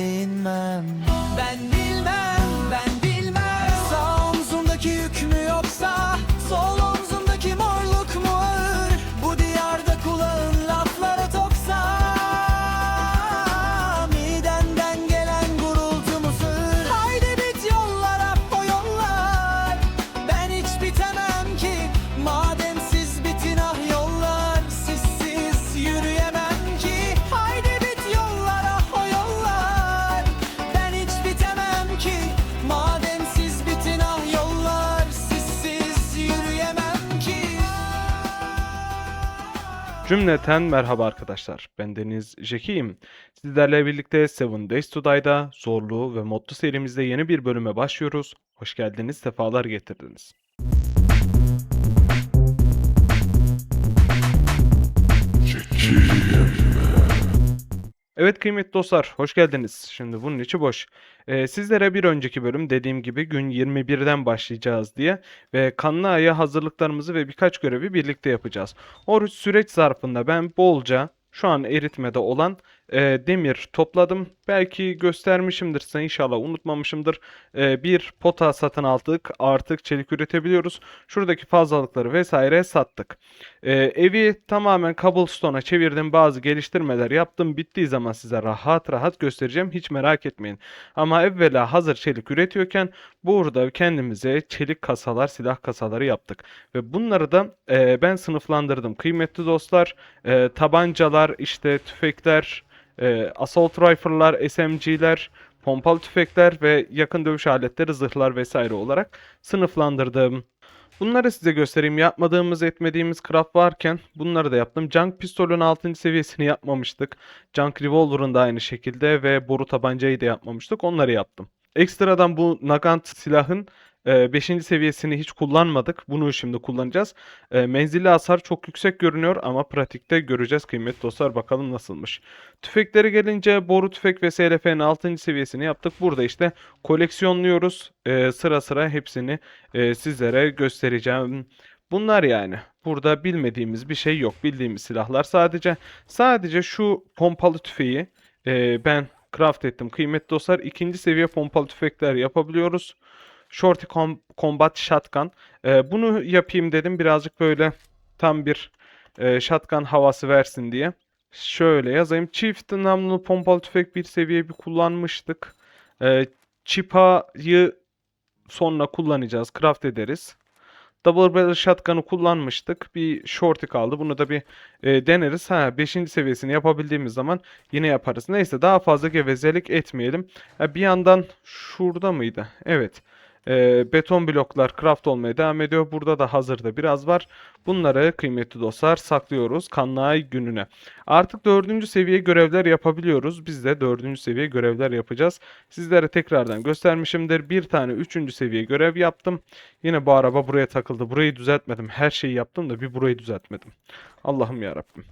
değinmem. Ben bilmem, ben bilmem. Sağ omzumdaki yük mü yoksa Sol Cümleten merhaba arkadaşlar. Ben Deniz Jeki'yim. Sizlerle birlikte Seven Days to Die'da zorlu ve modlu serimizde yeni bir bölüme başlıyoruz. Hoş geldiniz, sefalar getirdiniz. Evet kıymetli dostlar, hoş geldiniz. Şimdi bunun içi boş. Ee, sizlere bir önceki bölüm dediğim gibi gün 21'den başlayacağız diye ve kanlı aya hazırlıklarımızı ve birkaç görevi birlikte yapacağız. O süreç zarfında ben bolca şu an eritmede olan e, demir topladım. Belki göstermişimdir size inşallah unutmamışımdır. E, bir pota satın aldık artık çelik üretebiliyoruz. Şuradaki fazlalıkları vesaire sattık. E, evi tamamen cobblestone'a çevirdim. Bazı geliştirmeler yaptım. Bittiği zaman size rahat rahat göstereceğim. Hiç merak etmeyin. Ama evvela hazır çelik üretiyorken burada kendimize çelik kasalar, silah kasaları yaptık. Ve bunları da e, ben sınıflandırdım. Kıymetli dostlar, e, tabancalar, işte tüfekler, e, assault rifle'lar, SMG'ler, pompalı tüfekler ve yakın dövüş aletleri, zırhlar vesaire olarak sınıflandırdım. Bunları size göstereyim. Yapmadığımız, etmediğimiz craft varken bunları da yaptım. Junk pistolün 6. seviyesini yapmamıştık. Junk revolver'ın da aynı şekilde ve boru tabancayı da yapmamıştık. Onları yaptım. Ekstradan bu Nagant silahın 5. seviyesini hiç kullanmadık. Bunu şimdi kullanacağız. E, menzilli hasar çok yüksek görünüyor ama pratikte göreceğiz kıymetli dostlar. Bakalım nasılmış. Tüfekleri gelince boru tüfek ve SLF'nin 6. seviyesini yaptık. Burada işte koleksiyonluyoruz. E, sıra sıra hepsini e, sizlere göstereceğim. Bunlar yani. Burada bilmediğimiz bir şey yok. Bildiğimiz silahlar sadece. Sadece şu pompalı tüfeği e, ben craft ettim. Kıymetli dostlar ikinci seviye pompalı tüfekler yapabiliyoruz. Shorty Com- Combat Shotgun. E, bunu yapayım dedim. Birazcık böyle tam bir e, shotgun havası versin diye. Şöyle yazayım. Çift namlulu pompalı tüfek bir seviye bir kullanmıştık. E, Çipa'yı sonra kullanacağız. Craft ederiz. Double barrel shotgun'ı kullanmıştık. Bir shorty kaldı. Bunu da bir e, deneriz. Ha 5. seviyesini yapabildiğimiz zaman yine yaparız. Neyse daha fazla gevezelik etmeyelim. Ha, bir yandan şurada mıydı? Evet. E, beton bloklar craft olmaya devam ediyor. Burada da hazırda biraz var. Bunları kıymetli dostlar saklıyoruz kanlı ay gününe. Artık dördüncü seviye görevler yapabiliyoruz. Biz de dördüncü seviye görevler yapacağız. Sizlere tekrardan göstermişimdir. Bir tane üçüncü seviye görev yaptım. Yine bu araba buraya takıldı. Burayı düzeltmedim. Her şeyi yaptım da bir burayı düzeltmedim. Allah'ım yarabbim.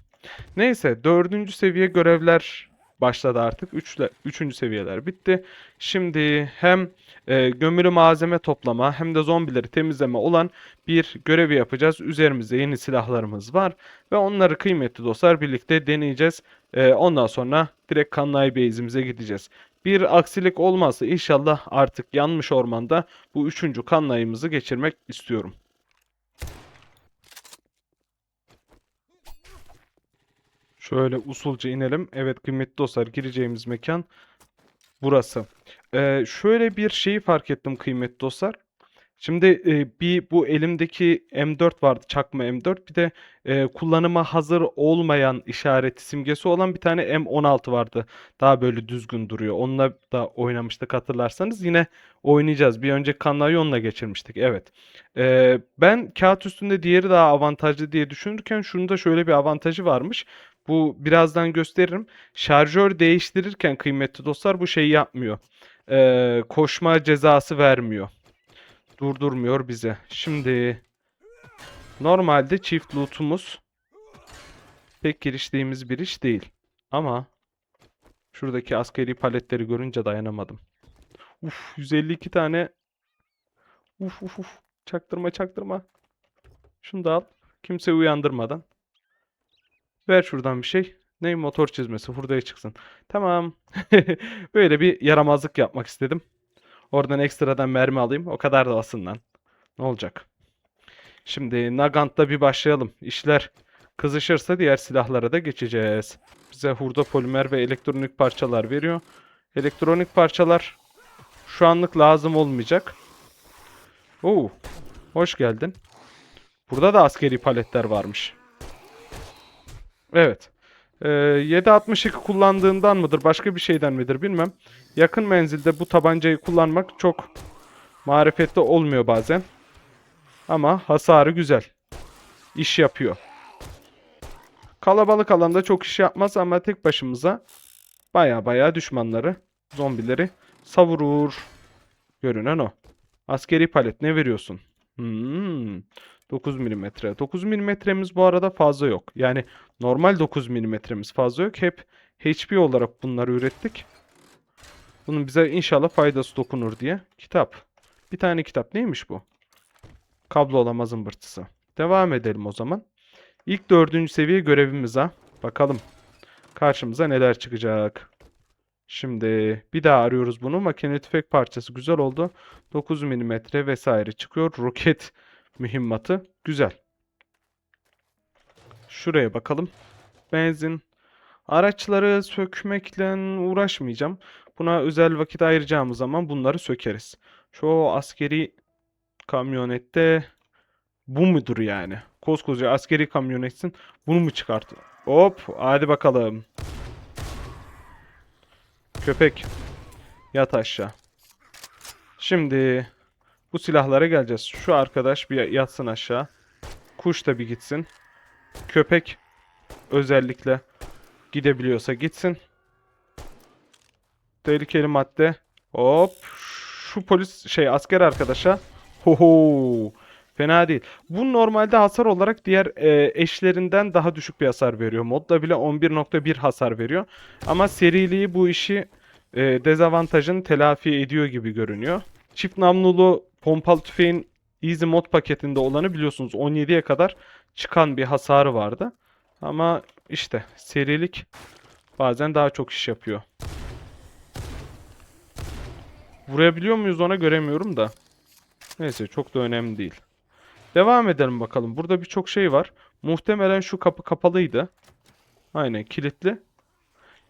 Neyse dördüncü seviye görevler başladı artık. Üçle, üçüncü seviyeler bitti. Şimdi hem e, gömülü malzeme toplama hem de zombileri temizleme olan bir görevi yapacağız. Üzerimizde yeni silahlarımız var ve onları kıymetli dostlar birlikte deneyeceğiz. E, ondan sonra direkt Kanlay Base'imize gideceğiz. Bir aksilik olmazsa inşallah artık yanmış ormanda bu üçüncü kanlayımızı geçirmek istiyorum. Şöyle usulca inelim. Evet kıymetli dostlar gireceğimiz mekan burası. Ee, şöyle bir şeyi fark ettim kıymetli dostlar. Şimdi e, bir bu elimdeki M4 vardı çakma M4 bir de e, kullanıma hazır olmayan işareti simgesi olan bir tane M16 vardı. Daha böyle düzgün duruyor. Onunla da oynamıştık hatırlarsanız. Yine oynayacağız. Bir önce Kanlayon'la geçirmiştik. Evet. E, ben kağıt üstünde diğeri daha avantajlı diye düşünürken şunun da şöyle bir avantajı varmış. Bu birazdan gösteririm. Şarjör değiştirirken kıymetli dostlar bu şeyi yapmıyor. E, koşma cezası vermiyor durdurmuyor bize. Şimdi normalde çift loot'umuz pek giriştiğimiz bir iş değil. Ama Şuradaki askeri paletleri görünce dayanamadım. Uf 152 tane. Uf uf uf. Çaktırma çaktırma. Şunu da al. Kimseyi uyandırmadan. Ver şuradan bir şey. Ne motor çizmesi hurdaya çıksın. Tamam. Böyle bir yaramazlık yapmak istedim. Oradan ekstradan mermi alayım. O kadar da alsın lan. Ne olacak? Şimdi Nagant'ta bir başlayalım. İşler kızışırsa diğer silahlara da geçeceğiz. Bize hurda polimer ve elektronik parçalar veriyor. Elektronik parçalar şu anlık lazım olmayacak. Oo, hoş geldin. Burada da askeri paletler varmış. Evet. Ee, 7.62 kullandığından mıdır, başka bir şeyden midir bilmem. Yakın menzilde bu tabancayı kullanmak çok marifetli olmuyor bazen. Ama hasarı güzel. İş yapıyor. Kalabalık alanda çok iş yapmaz ama tek başımıza baya baya düşmanları, zombileri savurur. Görünen o. Askeri palet ne veriyorsun? Hmm, 9 milimetre. 9 milimetremiz bu arada fazla yok. Yani normal 9 milimetremiz fazla yok. Hep HP olarak bunları ürettik. Bunun bize inşallah faydası dokunur diye. Kitap. Bir tane kitap. Neymiş bu? Kablolama zımbırtısı. Devam edelim o zaman. İlk dördüncü seviye görevimiz ha. Bakalım. Karşımıza neler çıkacak. Şimdi bir daha arıyoruz bunu. Makine tüfek parçası güzel oldu. 9 mm vesaire çıkıyor. Roket mühimmatı güzel. Şuraya bakalım. Benzin. Araçları sökmekle uğraşmayacağım. Buna özel vakit ayıracağımız zaman bunları sökeriz. Şu askeri kamyonette bu mudur yani? Koskoca askeri kamyonetsin bunu mu çıkarttı? Hop hadi bakalım. Köpek yat aşağı. Şimdi bu silahlara geleceğiz. Şu arkadaş bir yatsın aşağı. Kuş da bir gitsin. Köpek özellikle gidebiliyorsa gitsin. Tehlikeli madde. Hop. Şu polis şey asker arkadaşa. Hoho. Fena değil. Bu normalde hasar olarak diğer e, eşlerinden daha düşük bir hasar veriyor. Modda bile 11.1 hasar veriyor. Ama seriliği bu işi e, dezavantajını telafi ediyor gibi görünüyor. Çift namlulu pompalı tüfeğin Easy Mod paketinde olanı biliyorsunuz 17'ye kadar çıkan bir hasarı vardı. Ama işte serilik bazen daha çok iş yapıyor. Vurabiliyor muyuz ona göremiyorum da. Neyse çok da önemli değil. Devam edelim bakalım. Burada birçok şey var. Muhtemelen şu kapı kapalıydı. Aynen kilitli.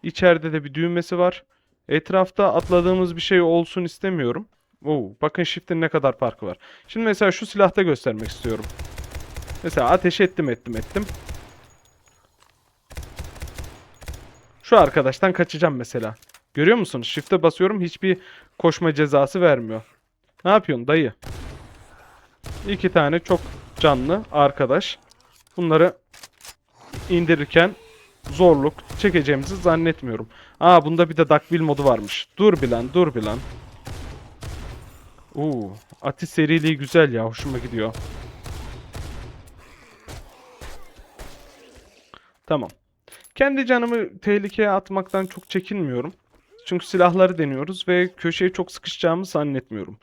İçeride de bir düğmesi var. Etrafta atladığımız bir şey olsun istemiyorum. Oo, bakın shift'in ne kadar farkı var. Şimdi mesela şu silahta göstermek istiyorum. Mesela ateş ettim ettim ettim. Şu arkadaştan kaçacağım mesela. Görüyor musunuz? Shift'e basıyorum hiçbir koşma cezası vermiyor. Ne yapıyorsun dayı? İki tane çok canlı arkadaş. Bunları indirirken zorluk çekeceğimizi zannetmiyorum. Aa bunda bir de Duckbill modu varmış. Dur bir lan dur bir lan. Uuu Ati seriliği güzel ya hoşuma gidiyor. Tamam. Kendi canımı tehlikeye atmaktan çok çekinmiyorum. Çünkü silahları deniyoruz ve köşeye çok sıkışacağımı zannetmiyorum.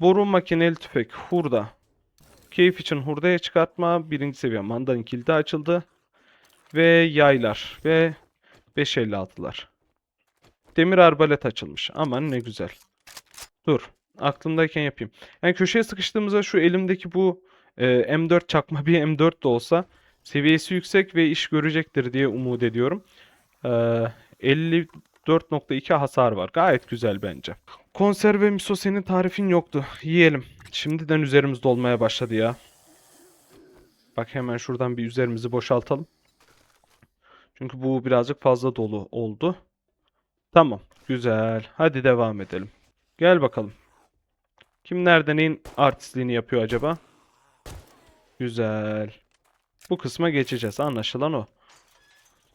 Boru makineli tüfek, hurda. Keyif için hurdaya çıkartma, birinci seviye mandalin kilidi açıldı. Ve yaylar ve 556'lar. Demir arbalet açılmış. Aman ne güzel. Dur. Aklımdayken yapayım. Yani köşeye sıkıştığımızda şu elimdeki bu e, M4 çakma bir M4 de olsa seviyesi yüksek ve iş görecektir diye umut ediyorum. E, 54.2 hasar var. Gayet güzel bence. Konserve miso senin tarifin yoktu. Yiyelim. Şimdiden üzerimiz dolmaya başladı ya. Bak hemen şuradan bir üzerimizi boşaltalım. Çünkü bu birazcık fazla dolu oldu. Tamam. Güzel. Hadi devam edelim. Gel bakalım. Kim nerede neyin artistliğini yapıyor acaba? Güzel. Bu kısma geçeceğiz. Anlaşılan o.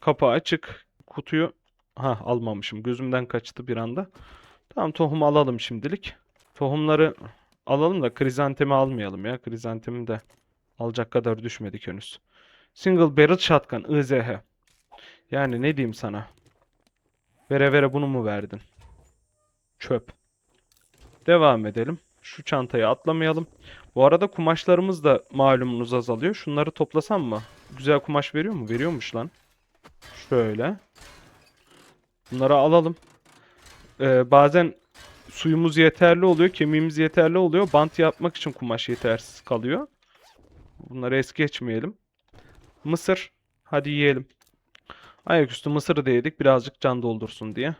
Kapı açık. Kutuyu ha almamışım. Gözümden kaçtı bir anda. Tamam tohum alalım şimdilik. Tohumları alalım da krizantemi almayalım ya. Krizantemi de alacak kadar düşmedik henüz. Single barrel shotgun IZH. Yani ne diyeyim sana? Vere vere bunu mu verdin? Çöp. Devam edelim. Şu çantayı atlamayalım. Bu arada kumaşlarımız da malumunuz azalıyor. Şunları toplasam mı? Güzel kumaş veriyor mu? Veriyormuş lan. Şöyle. Bunları alalım. Ee, bazen suyumuz yeterli oluyor, kemiğimiz yeterli oluyor. Bant yapmak için kumaş yetersiz kalıyor. Bunları es geçmeyelim. Mısır. Hadi yiyelim. Ayaküstü mısırı da yedik birazcık can doldursun diye.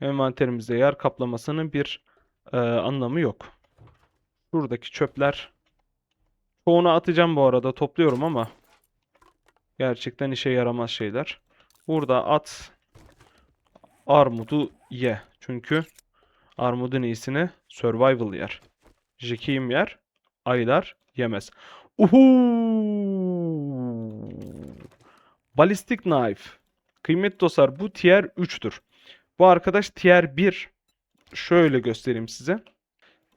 Envanterimizde yer kaplamasının bir e, anlamı yok. Şuradaki çöpler. Çoğunu atacağım bu arada topluyorum ama gerçekten işe yaramaz şeyler. Burada at armudu ye. Çünkü armudun iyisini survival yer. Jekim yer, aylar yemez. Uhu! Ballistic Knife. Kıymetli dostlar bu tier 3'tür. Bu arkadaş tier 1. Şöyle göstereyim size.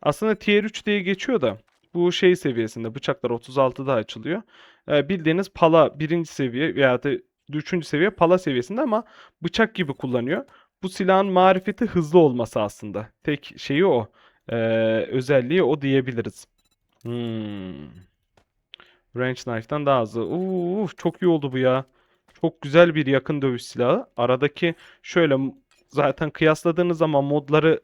Aslında tier 3 diye geçiyor da bu şey seviyesinde bıçaklar 36'da açılıyor. Ee, bildiğiniz pala birinci seviye veya da üçüncü seviye pala seviyesinde ama bıçak gibi kullanıyor. Bu silahın marifeti hızlı olması aslında. Tek şeyi o. Ee, özelliği o diyebiliriz. Hmm. Range Knife'dan daha hızlı. Uuu çok iyi oldu bu ya. Çok güzel bir yakın dövüş silahı. Aradaki şöyle zaten kıyasladığınız zaman modları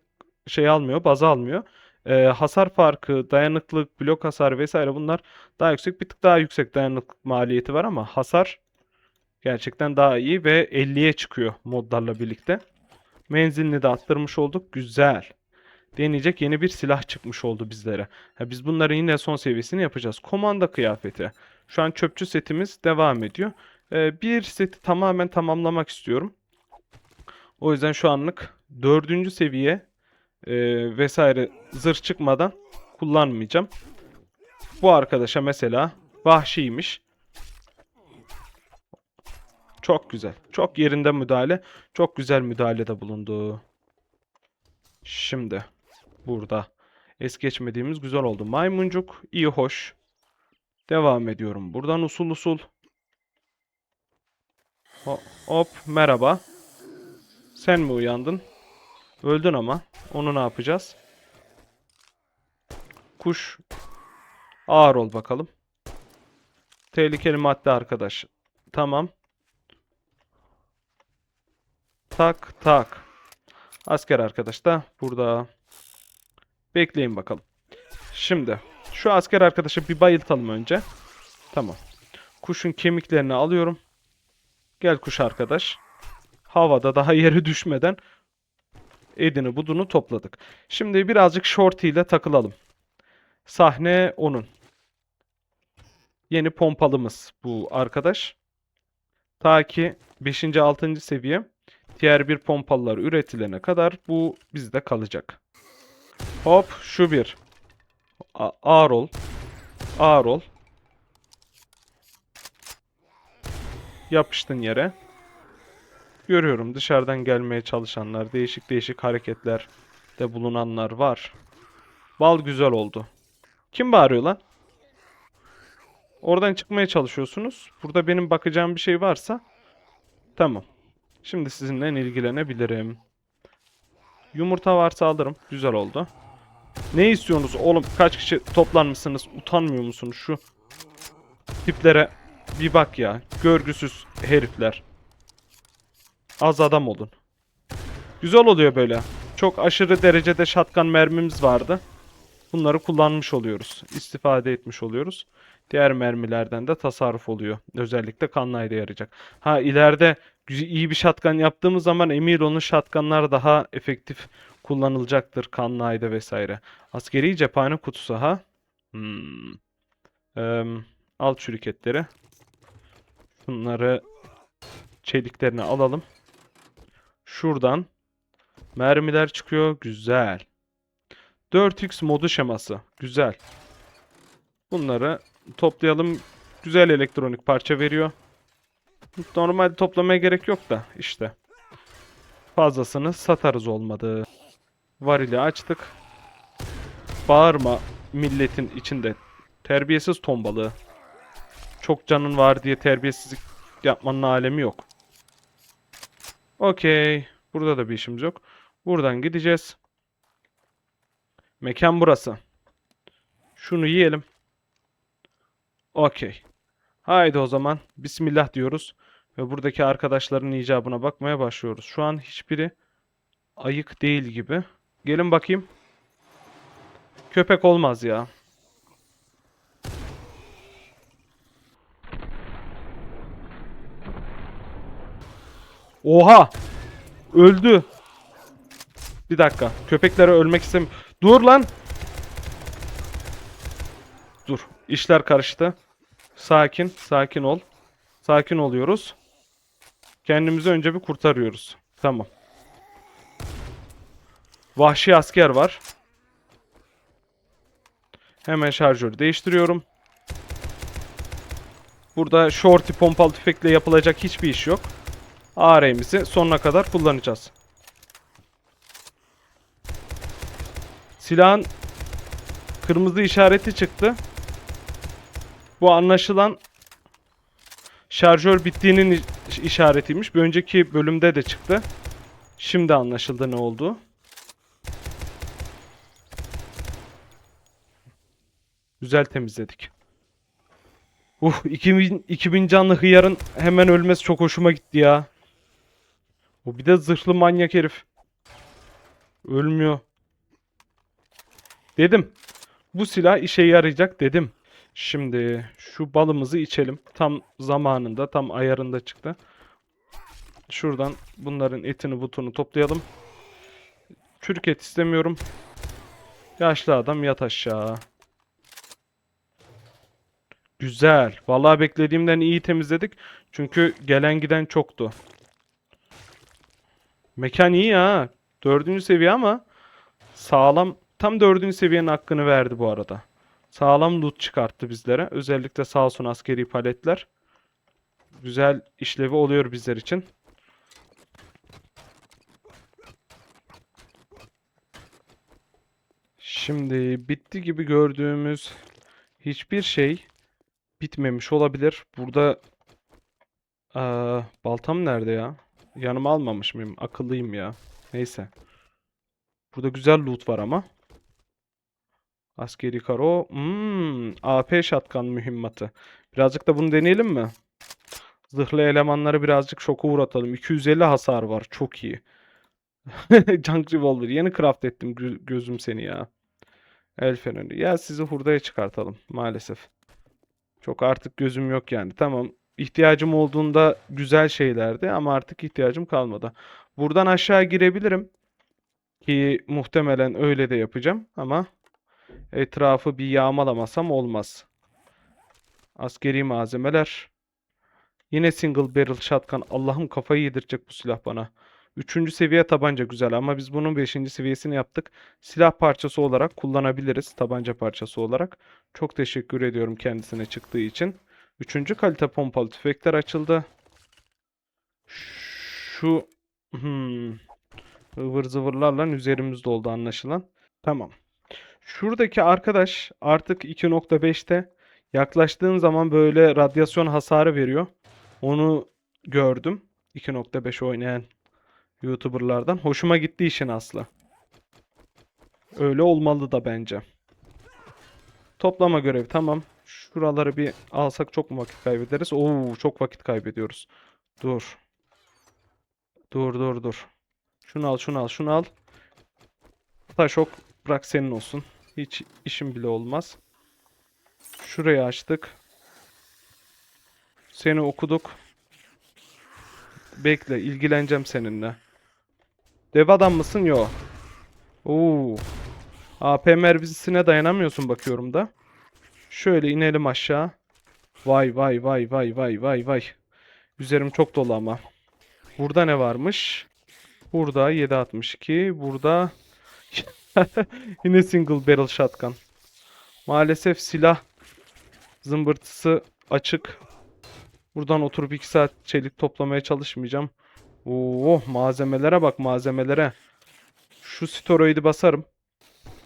şey almıyor, baz almıyor. Ee, hasar farkı, dayanıklılık, blok hasar vesaire bunlar daha yüksek. Bir tık daha yüksek dayanıklık maliyeti var ama hasar gerçekten daha iyi ve 50'ye çıkıyor modlarla birlikte. Menzilini de arttırmış olduk. Güzel. Deneyecek yeni bir silah çıkmış oldu bizlere. Ha, biz bunların yine son seviyesini yapacağız. Komanda kıyafeti. Şu an çöpçü setimiz devam ediyor. Ee, bir seti tamamen tamamlamak istiyorum. O yüzden şu anlık dördüncü seviye e, vesaire zırh çıkmadan kullanmayacağım. Bu arkadaşa mesela vahşiymiş. Çok güzel. Çok yerinde müdahale. Çok güzel müdahalede bulundu. Şimdi burada es geçmediğimiz güzel oldu. Maymuncuk iyi hoş. Devam ediyorum. Buradan usul usul. Ho- Hop merhaba. Sen mi uyandın? Öldün ama. Onu ne yapacağız? Kuş. Ağır ol bakalım. Tehlikeli madde arkadaş. Tamam. Tak tak. Asker arkadaş da burada. Bekleyin bakalım. Şimdi şu asker arkadaşı bir bayıltalım önce. Tamam. Kuşun kemiklerini alıyorum. Gel kuş arkadaş. Havada daha yere düşmeden edini budunu topladık. Şimdi birazcık shorty ile takılalım. Sahne onun. Yeni pompalımız bu arkadaş. Ta ki 5. 6. seviye diğer bir pompalılar üretilene kadar bu bizde kalacak. Hop şu bir. A- ağır ol. Ağır ol. Yapıştın yere. Görüyorum dışarıdan gelmeye çalışanlar, değişik değişik hareketler de bulunanlar var. Bal güzel oldu. Kim bağırıyor lan? Oradan çıkmaya çalışıyorsunuz. Burada benim bakacağım bir şey varsa tamam. Şimdi sizinle ilgilenebilirim. Yumurta varsa alırım. Güzel oldu. Ne istiyorsunuz oğlum? Kaç kişi toplanmışsınız? Utanmıyor musunuz şu tiplere bir bak ya. Görgüsüz herifler. Az adam olun. Güzel oluyor böyle. Çok aşırı derecede shotgun mermimiz vardı. Bunları kullanmış oluyoruz. istifade etmiş oluyoruz. Diğer mermilerden de tasarruf oluyor. Özellikle kanlayda yarayacak. Ha ileride iyi bir shotgun yaptığımız zaman emin olun shotgunlar daha efektif kullanılacaktır kanlayda vesaire. Askeri cephane kutusu ha. Hmm. Eee, al çürüketleri. Bunları çeliklerini alalım. Şuradan mermiler çıkıyor. Güzel. 4x modu şeması. Güzel. Bunları toplayalım. Güzel elektronik parça veriyor. Normalde toplamaya gerek yok da işte. Fazlasını satarız olmadı. Varili açtık. Bağırma milletin içinde. Terbiyesiz ton balığı. Çok canın var diye terbiyesizlik yapmanın alemi yok. Okey. Burada da bir işimiz yok. Buradan gideceğiz. Mekan burası. Şunu yiyelim. Okey. Haydi o zaman. Bismillah diyoruz. Ve buradaki arkadaşların icabına bakmaya başlıyoruz. Şu an hiçbiri ayık değil gibi. Gelin bakayım. Köpek olmaz ya. Oha! Öldü. Bir dakika. Köpeklere ölmek istem. Dur lan. Dur. İşler karıştı. Sakin, sakin ol. Sakin oluyoruz. Kendimizi önce bir kurtarıyoruz. Tamam. Vahşi asker var. Hemen şarjörü değiştiriyorum. Burada shorty pompalı tüfekle yapılacak hiçbir iş yok. AR'mizi sonuna kadar kullanacağız. Silahın kırmızı işareti çıktı. Bu anlaşılan şarjör bittiğinin iş- işaretiymiş. Bir önceki bölümde de çıktı. Şimdi anlaşıldı ne oldu. Güzel temizledik. Uh 2000, 2000 canlı hıyarın hemen ölmesi çok hoşuma gitti ya. O bir de zırhlı manyak herif. Ölmüyor. Dedim. Bu silah işe yarayacak dedim. Şimdi şu balımızı içelim. Tam zamanında, tam ayarında çıktı. Şuradan bunların etini butunu toplayalım. Çürük et istemiyorum. Yaşlı adam yat aşağı. Güzel. Vallahi beklediğimden iyi temizledik. Çünkü gelen giden çoktu. Mekan iyi ha. Dördüncü seviye ama sağlam. Tam dördüncü seviyenin hakkını verdi bu arada. Sağlam loot çıkarttı bizlere. Özellikle sağ olsun askeri paletler. Güzel işlevi oluyor bizler için. Şimdi bitti gibi gördüğümüz hiçbir şey bitmemiş olabilir. Burada Aa, baltam nerede ya? Yanıma almamış mıyım? Akıllıyım ya. Neyse. Burada güzel loot var ama. Askeri karo. Hmm, AP shotgun mühimmatı. Birazcık da bunu deneyelim mi? Zırhlı elemanları birazcık şoka uğratalım. 250 hasar var. Çok iyi. Junk Revolver. Yeni craft ettim gö- gözüm seni ya. El feneri. Ya sizi hurdaya çıkartalım maalesef. Çok artık gözüm yok yani. Tamam. İhtiyacım olduğunda güzel şeylerdi ama artık ihtiyacım kalmadı. Buradan aşağı girebilirim. Ki muhtemelen öyle de yapacağım ama etrafı bir yağmalamasam olmaz. Askeri malzemeler. Yine single barrel shotgun. Allah'ım kafayı yedirecek bu silah bana. Üçüncü seviye tabanca güzel ama biz bunun beşinci seviyesini yaptık. Silah parçası olarak kullanabiliriz. Tabanca parçası olarak. Çok teşekkür ediyorum kendisine çıktığı için. Üçüncü kalite pompalı tüfekler açıldı. Şu hmm, ıvır zıvırlarla üzerimizde oldu anlaşılan. Tamam. Şuradaki arkadaş artık 2.5'te yaklaştığın zaman böyle radyasyon hasarı veriyor. Onu gördüm. 2.5 oynayan YouTuber'lardan. Hoşuma gitti işin aslı. Öyle olmalı da bence. Toplama görevi tamam. Şuraları bir alsak çok mu vakit kaybederiz? Oo çok vakit kaybediyoruz. Dur. Dur dur dur. Şunu al şunu al şunu al. Taşok bırak senin olsun. Hiç işim bile olmaz. Şurayı açtık. Seni okuduk. Bekle ilgileneceğim seninle. Dev adam mısın? Yo. Oo. AP mermisine dayanamıyorsun bakıyorum da. Şöyle inelim aşağı. Vay vay vay vay vay vay vay. Üzerim çok dolu ama. Burada ne varmış? Burada 7.62. Burada yine single barrel shotgun. Maalesef silah zımbırtısı açık. Buradan oturup 2 saat çelik toplamaya çalışmayacağım. Oo malzemelere bak malzemelere. Şu steroidi basarım.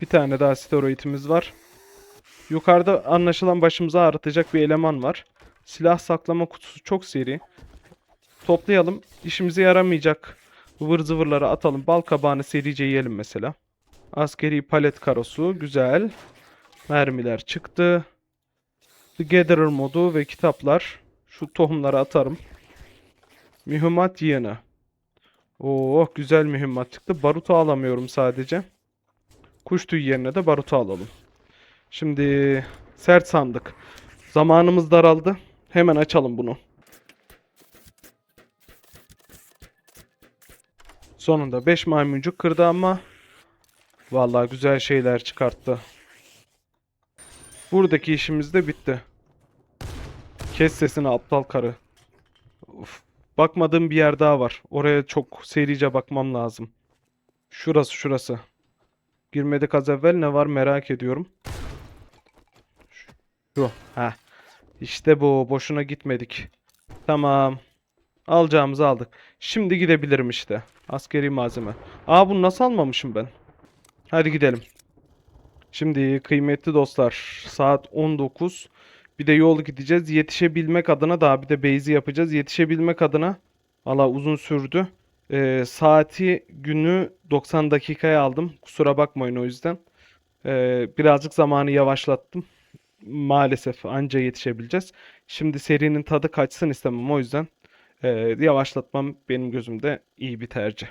Bir tane daha steroidimiz var. Yukarıda anlaşılan başımıza ağrıtacak bir eleman var. Silah saklama kutusu çok seri. Toplayalım. İşimize yaramayacak ıvır zıvırları atalım. Bal kabağını serice yiyelim mesela. Askeri palet karosu. Güzel. Mermiler çıktı. The Gatherer modu ve kitaplar. Şu tohumları atarım. Mühimmat yığını. Oo güzel mühimmat çıktı. Barutu alamıyorum sadece. Kuş tüyü yerine de barutu alalım. Şimdi sert sandık. Zamanımız daraldı. Hemen açalım bunu. Sonunda 5 maymuncuk kırdı ama vallahi güzel şeyler çıkarttı. Buradaki işimiz de bitti. Kes sesini aptal karı. Uf, bakmadığım bir yer daha var. Oraya çok serice bakmam lazım. Şurası şurası. Girmedik az evvel ne var merak ediyorum. Şu. Ha. İşte bu. Boşuna gitmedik. Tamam. Alacağımızı aldık. Şimdi gidebilirim işte. Askeri malzeme. Aa bunu nasıl almamışım ben? Hadi gidelim. Şimdi kıymetli dostlar saat 19. Bir de yol gideceğiz. Yetişebilmek adına daha bir de base'i yapacağız. Yetişebilmek adına valla uzun sürdü. Ee, saati günü 90 dakikaya aldım. Kusura bakmayın o yüzden. Ee, birazcık zamanı yavaşlattım. Maalesef anca yetişebileceğiz. Şimdi serinin tadı kaçsın istemem o yüzden ee, yavaşlatmam benim gözümde iyi bir tercih.